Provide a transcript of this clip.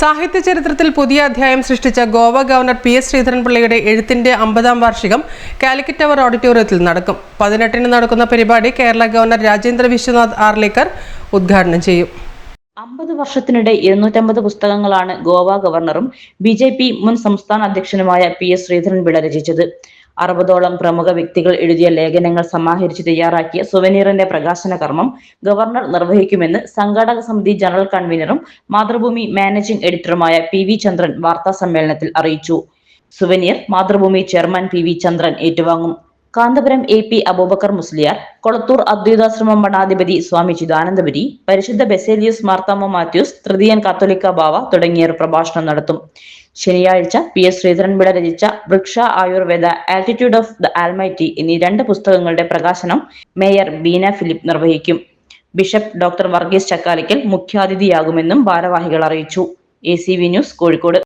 സാഹിത്യ ചരിത്രത്തിൽ പുതിയ അധ്യായം സൃഷ്ടിച്ച ഗോവ ഗവർണർ പി എസ് ശ്രീധരൻപിള്ളയുടെ എഴുത്തിന്റെ അമ്പതാം വാർഷികം കാലിക്കറ്റ് അവർ ഓഡിറ്റോറിയത്തിൽ നടക്കും. പതിനെട്ടിന് നടക്കുന്ന പരിപാടി കേരള ഗവർണർ രാജേന്ദ്ര വിശ്വനാഥ് ആർലേക്കർ ഉദ്ഘാടനം ചെയ്യും. അമ്പത് വർഷത്തിനിടെ ഇരുന്നൂറ്റമ്പത് പുസ്തകങ്ങളാണ് ഗോവ ഗവർണറും ബി മുൻ സംസ്ഥാന അധ്യക്ഷനുമായ പി എസ് ശ്രീധരൻപിള്ള രചിച്ചത്. അറുപതോളം പ്രമുഖ വ്യക്തികൾ എഴുതിയ ലേഖനങ്ങൾ സമാഹരിച്ച് തയ്യാറാക്കിയ സുവനീറിന്റെ പ്രകാശന കർമ്മം ഗവർണർ നിർവഹിക്കുമെന്ന് സംഘാടക സമിതി ജനറൽ കൺവീനറും മാതൃഭൂമി മാനേജിംഗ് എഡിറ്ററുമായ പി വി ചന്ദ്രൻ വാർത്താ സമ്മേളനത്തിൽ അറിയിച്ചു. Souvenir Mathrubhumi chairman P V Chandran ഏറ്റുവാങ്ങും. കാന്തപുരം എ പി അബൂബക്കർ മുസ്ലിയാർ കൊളത്തൂർ അദ്വൈതാശ്രമം മഠാധിപതി സ്വാമി ചിദാനന്ദപുരി പരിശുദ്ധ ബെസേലിയസ് മാർത്താമ മാത്യൂസ് തൃതീയൻ കാത്തോലിക്ക ബാവ തുടങ്ങിയവർ പ്രഭാഷണം നടത്തും. ശനിയാഴ്ച പി എസ് ശ്രീധരൻപിള്ള രചിച്ച Vriksha Ayurveda attitude of the almighty എന്നീ രണ്ട് പുസ്തകങ്ങളുടെ പ്രകാശനം മേയർ ബീന ഫിലിപ്പ് നിർവഹിക്കും. ബിഷപ്പ് ഡോക്ടർ വർഗീസ് ചക്കാലിക്കൽ മുഖ്യാതിഥിയാകുമെന്നും ഭാരവാഹികൾ അറിയിച്ചു. A news Kozhikode.